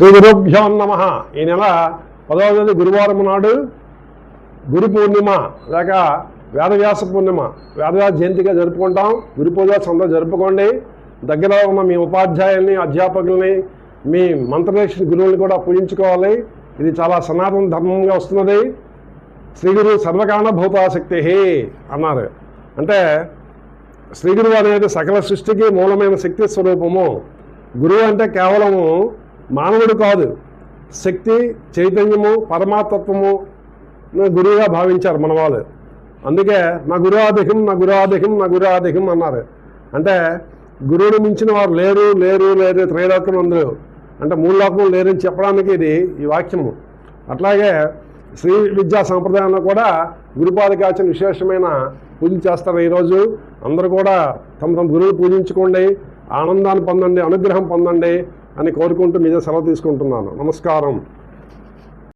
శ్రీ గురుభ్యో నమ. ఈ నెల పదవ తేదీ గురువారం నాడు గురు పూర్ణిమ లేక వేదవ్యాస పూర్ణిమ వేదవ్యాస జయంతిగా జరుపుకుంటాం. గురు పూజ సంద జరుపుకోండి. దగ్గర ఉన్న మీ ఉపాధ్యాయుల్ని అధ్యాపకుల్ని మీ మంత్రదీక్ష గురువుల్ని కూడా పూజించుకోవాలి. ఇది చాలా సనాతన ధర్మంగా వస్తున్నది. శ్రీ గురు సర్వకారణ భూతాశక్తి అన్నారు. అంటే శ్రీ గురువు అనేది సకల సృష్టికి మూలమైన శక్తి స్వరూపము. గురువు అంటే కేవలము మానవుడు కాదు. శక్తి చైతన్యము పరమాతత్వము గురువుగా భావించారు మన వాళ్ళు. అందుకే నా గురువాధికం నా గురువాధికం నా గురువాధికం అన్నారు. అంటే గురువుని మించిన వారు లేరు లేరు లేరు త్రైలోకం అందరూ అంటే మూడు లోకములు లేరని చెప్పడానికి ఇది ఈ వాక్యము. అట్లాగే శ్రీ విద్యా సంప్రదాయంలో కూడా గురుపాదికాచన విశేషమైన పూజలు చేస్తారు ఈరోజు. అందరూ కూడా తమ తమ గురువులు పూజించుకోండి. ఆనందాన్ని పొందండి అనుగ్రహం పొందండి. అని కోరుకుంటూ మీద సెలవు తీసుకుంటున్నాను. నమస్కారం.